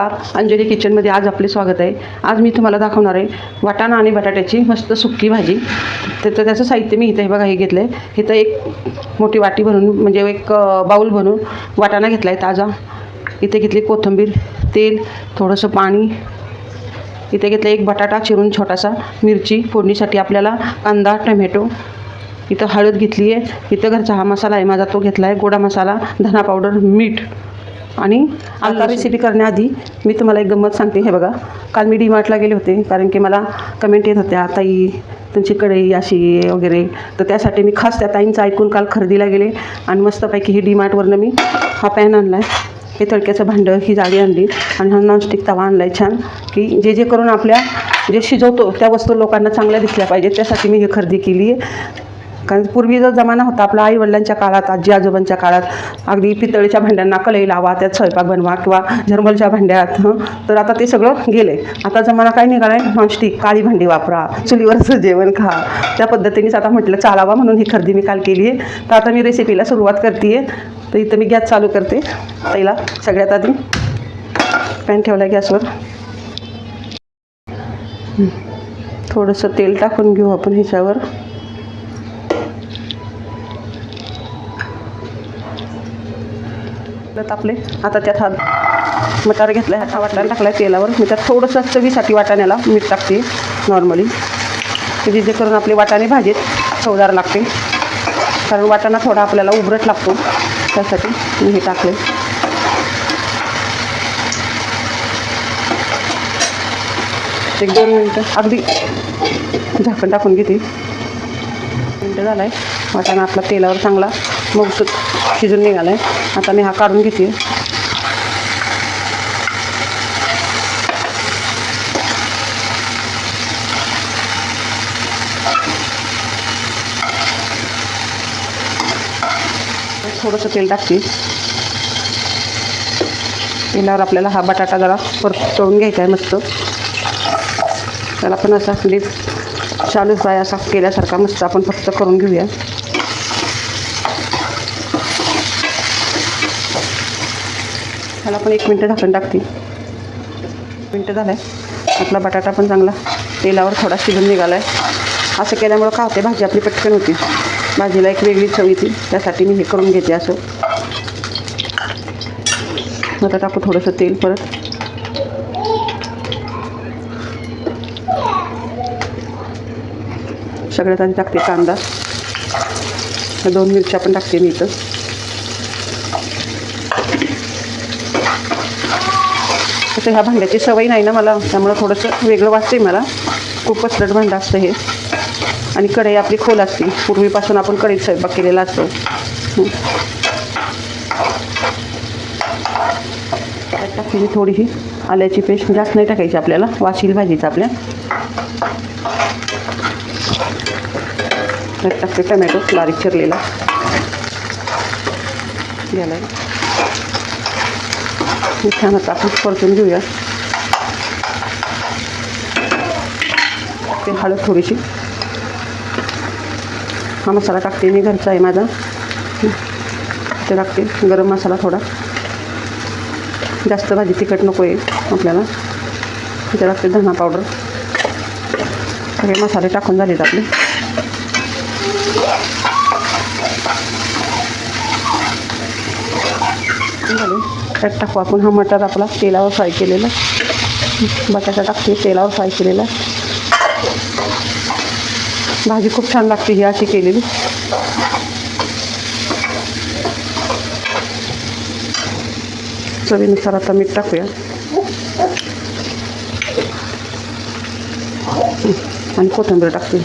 नमस्कार. अंजली किचनमध्ये आज आपले स्वागत आहे. आज मी तुम्हाला दाखवणार आहे वाटाणा आणि बटाट्याची मस्त सुक्की भाजी. त्याचं त्याचं साहित्य मी इथं हे बघा हे घेतलं आहे इथं एक मोठी वाटी भरून म्हणजे एक बाऊल भरून वाटाणा घेतला आहे ताजा. इथे घेतली कोथिंबीर तेल थोडंसं पाणी. इथे घेतलं एक बटाटा चिरून छोटासा मिरची फोडणीसाठी आपल्याला कांदा टमॅटो. इथं हळद घेतली आहे इथं घरचा हा मसाला आहे. माझा तो घेतला आहे गोडा मसाला धना पावडर मीठ. आणि आता रेसिपी करण्याआधी मी तुम्हाला एक गंमत सांगते. हे बघा काल मी डीमार्टला गेले होते कारण की मला कमेंट येत होत्या ताई तुमची कढई अशी वगैरे. तर त्यासाठी मी खास त्या ताईंचं ऐकून काल खरेदीला गेले आणि मस्तपैकी ही डीमार्टवरनं मी हा पॅन आणला आहे हे तडक्याचं भांडं ही जाळी आणली आणि हा नॉनस्टिक तवा आणला आहे छान की जे जे करून आपल्या जे शिजवतो त्या वस्तू लोकांना चांगल्या दिसल्या पाहिजेत. त्यासाठी मी ही खरेदी केली आहे कारण पूर्वी जो जमाना होता आपला आई वडिलांच्या काळात आजी आजोबांच्या काळात अगदी पितळीच्या भांड्यांना कलई लावा त्यात स्वयंपाक बनवा किंवा झरमलच्या भांड्यात तर आता ते सगळं गेले. आता जमाना काय निघाला आहे? नॉनस्टिक काळी भांडी वापरा चुलीवरचं जेवण खा. त्या पद्धतीनेच आता म्हटलं चालावा म्हणून ही खरेदी मी काल केली आहे तर आता मी रेसिपीला सुरुवात करते आहे तर इथं मी गॅस चालू करते. पहिला सगळ्यात आधी पॅन ठेवला गॅसवर. थोडंसं तेल टाकून घेऊ आपण ह्याच्यावर. त्यात आपले आता त्यात हा मटार घेतला आहे हा वाटाणा टाकला आहे तेलावर. मी त्यात थोडंसं चवीसाठी वाटाण्याला मीठ टाकते नॉर्मली म्हणजे जे करून आपले वाटाणे भाजीत चवदार लागते कारण वाटाणा थोडा आपल्याला उबरट लागतो. त्यासाठी मी हे टाकले एक दोन मिनटं. अगदी झाकण टाकून घेते. मिनटं झालं आहे वाटाणा आपला तेलावर चांगला मग शिजून निघाला आहे आता मी हा काढून घेते. थोडंसं तेल टाकते. तेलावर आपल्याला हा बटाटा जरा परतवून घ्यायचा आहे मस्त. त्याला पण असा म्हणजे डीप चालू फ्राय असा केल्यासारखा मस्त आपण फक्त करून घेऊया. ह्याला पण एक मिनटं झाकून टाकते. मिनटं झालं आहे आपला बटाटा पण चांगला तेलावर थोडा शिजून निघाला आहे असं केल्यामुळं का होते भाजी आपली पटकन होती. भाजीला एक वेगळी चव येते. त्यासाठी मी हे करून घेते असं. आता टाकू थोडंसं तेल परत. सगळ्यात आधी टाकते कांदा. दोन मिरच्या पण टाकते मी इथं. तसं ह्या भांड्याची सवय नाही ना मला. त्यामुळं थोडंसं वेगळं वाटते मला. खूप पसरट भांडं असतं हे. आणि कढई आपली खोल असते. पूर्वीपासून आपण कढईत स्वयंपाक केलेला असतो. टाकलेली त्यात थोडीशी आल्याची पेस्ट जास्त नाही टाकायची आपल्याला. वाशील भाजीचं आपल्या. टाकते टमॅटो बारीक चिरलेला. घ्यायला. हे छान आता आपण परतून घेऊया ते हळद थोडीशी हा मसाला टाकते मी घरचा आहे माझा ते टाकते गरम मसाला थोडा जास्त भाजी तिखट नको आहे आपल्याला. इथे टाकते धना पावडर सगळे मसाले टाकून झालेत आपले. झाले. त्यात टाकू. आपण हा मटर आपला तेलावर फ्राय केलेला. बटाटा टाकते तेलावर फ्राय केलेला. भाजी खूप छान लागते ही अशी केलेली. चवीनुसार आता मीठ टाकूया. आणि कोथिंबीर टाकते.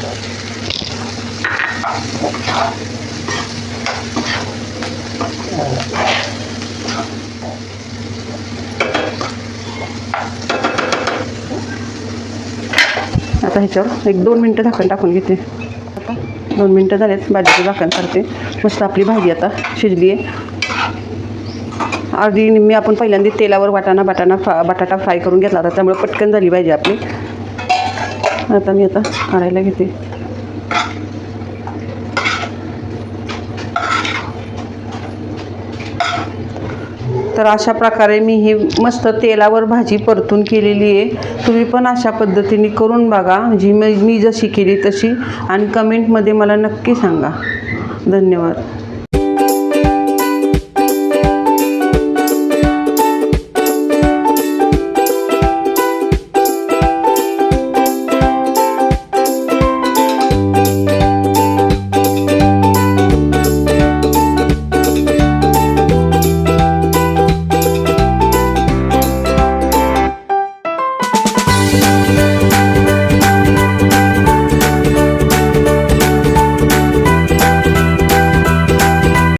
आता ह्याच्यावर एक दोन मिनटं झाकण टाकून घेते. आता दोन मिनटं झालेत भाजीचं झाकण करते. मस्त आपली भाजी आता शिजली आहे अर्धी निम्मी आपण पहिल्यांदा तेलावर वाटाणा बटाणा फ्रा बटाटा फ्राय करून घेतला होता त्यामुळे पटकन झाली पाहिजे आपली. आता मी आता काढायला घेते. तर अशा प्रकारे मी ही मस्त तेलावर भाजी परतून केलेली आहे. तुम्ही पण अशा पद्धतीने करून बघा. जी मी मी जशी केली तशी. आणि कमेंटमध्ये मला नक्की सांगा. धन्यवाद.